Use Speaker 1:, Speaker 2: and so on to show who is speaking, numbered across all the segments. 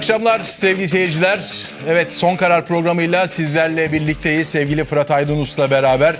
Speaker 1: akşamlar sevgili seyirciler. Evet son karar programıyla sizlerle birlikteyiz. Sevgili Fırat Aydınus'la beraber.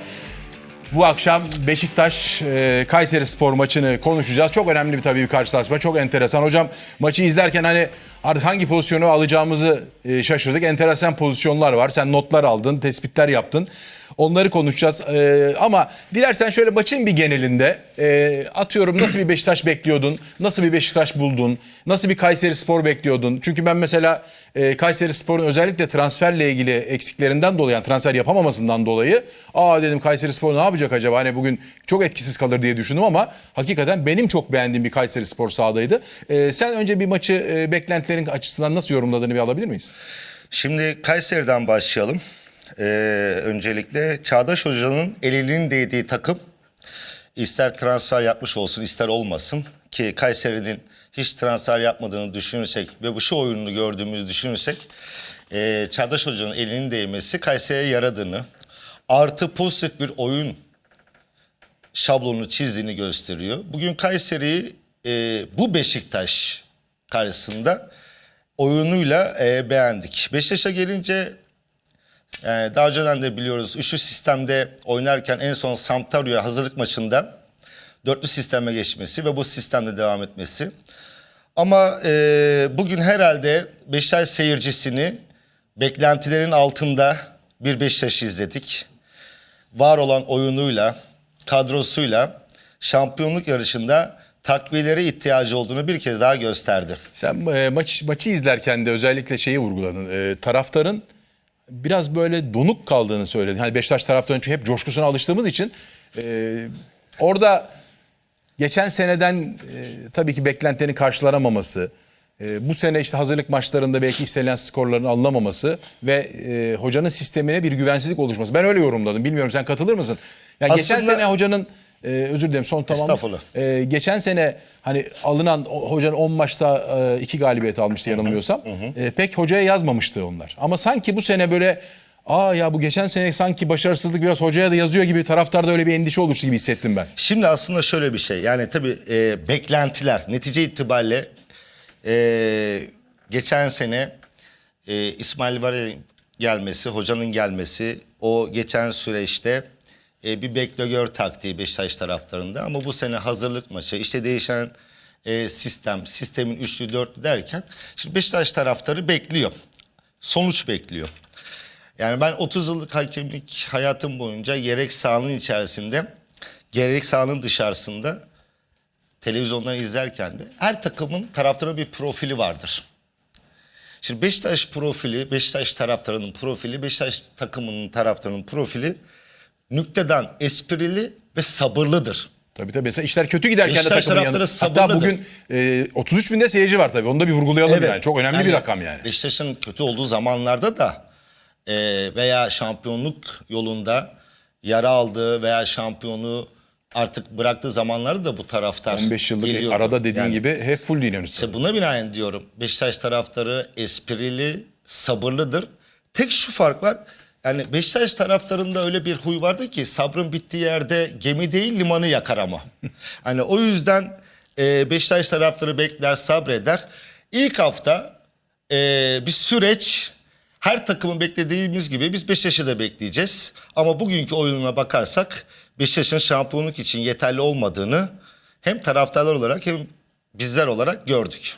Speaker 1: Bu akşam Beşiktaş e, Kayseri Spor maçını konuşacağız. Çok önemli bir tabii bir karşılaşma. Çok enteresan. Hocam maçı izlerken hani artık hangi pozisyonu alacağımızı e, şaşırdık. Enteresan pozisyonlar var. Sen notlar aldın, tespitler yaptın. Onları konuşacağız. E, ama dilersen şöyle maçın bir genelinde e, atıyorum nasıl bir Beşiktaş bekliyordun? Nasıl bir Beşiktaş buldun? Nasıl bir Kayseri Spor bekliyordun? Çünkü ben mesela e, Kayseri Spor'un özellikle transferle ilgili eksiklerinden dolayı yani transfer yapamamasından dolayı aa dedim Kayseri Spor ne yapacak acaba? Hani bugün çok etkisiz kalır diye düşündüm ama hakikaten benim çok beğendiğim bir Kayseri Spor sahadaydı. Sen önce bir maçı e, beklentilerin açısından nasıl yorumladığını bir alabilir miyiz?
Speaker 2: Şimdi Kayseri'den başlayalım. Ee, öncelikle Çağdaş Hoca'nın elinin değdiği takım ister transfer yapmış olsun ister olmasın ki Kayseri'nin hiç transfer yapmadığını düşünürsek ve bu şu oyununu gördüğümüzü düşünürsek e, Çağdaş Hoca'nın elinin değmesi Kayseri'ye yaradığını artı pozitif bir oyun şablonu çizdiğini gösteriyor. Bugün Kayseri'yi e, bu Beşiktaş karşısında oyunuyla e, beğendik. Beşiktaş'a gelince e, daha önceden de biliyoruz üçlü sistemde oynarken en son Sampdorio'ya hazırlık maçında dörtlü sisteme geçmesi ve bu sistemde devam etmesi. Ama e, bugün herhalde Beşiktaş seyircisini beklentilerin altında bir Beşiktaş izledik var olan oyunuyla, kadrosuyla şampiyonluk yarışında takviyelere ihtiyacı olduğunu bir kez daha gösterdi.
Speaker 1: Sen e, maç maçı izlerken de özellikle şeyi vurguladın. E, taraftarın biraz böyle donuk kaldığını söyledin. Hani Beşiktaş taraftarının çünkü hep coşkusuna alıştığımız için e, orada geçen seneden e, tabii ki beklentilerin karşılanamaması, e, bu sene işte hazırlık maçlarında belki istenilen skorların alınamaması ve e, hocanın sistemine bir güvensizlik oluşması. Ben öyle yorumladım. Bilmiyorum sen katılır mısın? Yani geçen
Speaker 2: Aslında-
Speaker 1: sene hocanın e, özür dilerim son tamam. Ee, geçen sene hani alınan hocanın 10 maçta e, iki galibiyet almıştı yanılmıyorsam. E, pek hocaya yazmamıştı onlar. Ama sanki bu sene böyle aa ya bu geçen sene sanki başarısızlık biraz hocaya da yazıyor gibi taraftarda öyle bir endişe oluştu gibi hissettim ben.
Speaker 2: Şimdi aslında şöyle bir şey yani tabii e, beklentiler netice itibariyle e, geçen sene e, İsmail Vara'nın gelmesi, hocanın gelmesi o geçen süreçte e, bir bekle gör taktiği Beşiktaş taraftarında ama bu sene hazırlık maçı işte değişen e, sistem, sistemin üçlü dörtlü derken şimdi Beşiktaş taraftarı bekliyor. Sonuç bekliyor. Yani ben 30 yıllık hakemlik hayatım boyunca gerek sahanın içerisinde gerek sahanın dışarısında televizyondan izlerken de her takımın taraftarının bir profili vardır. Şimdi Beşiktaş profili, Beşiktaş taraftarının profili, Beşiktaş takımının taraftarının profili nükteden esprili ve sabırlıdır.
Speaker 1: Tabii tabii. Mesela işler kötü giderken de
Speaker 2: Beşiktaş
Speaker 1: takımın yanında. Hatta
Speaker 2: sabırlıdır.
Speaker 1: bugün e, 33 binde seyirci var tabii. Onu da bir vurgulayalım yani. Çok önemli bir rakam yani.
Speaker 2: Beşiktaş'ın kötü olduğu zamanlarda da e, veya şampiyonluk yolunda yara aldığı veya şampiyonu artık bıraktığı zamanlarda da bu taraftar
Speaker 1: 15 yıllık
Speaker 2: geliyordu.
Speaker 1: arada dediğin
Speaker 2: Yani
Speaker 1: gibi hep full dinliyoruz.
Speaker 2: işte buna binaen diyorum Beşiktaş taraftarı esprili, sabırlıdır. Tek şu fark var. Yani Beşiktaş taraftarında öyle bir huy vardı ki sabrın bittiği yerde gemi değil limanı yakar ama. hani o yüzden e, Beşiktaş taraftarı bekler, sabreder. İlk hafta e, bir süreç her takımın beklediğimiz gibi biz Beşiktaş'ı da bekleyeceğiz. Ama bugünkü oyununa bakarsak Beşiktaş'ın şampiyonluk için yeterli olmadığını hem taraftarlar olarak hem bizler olarak gördük.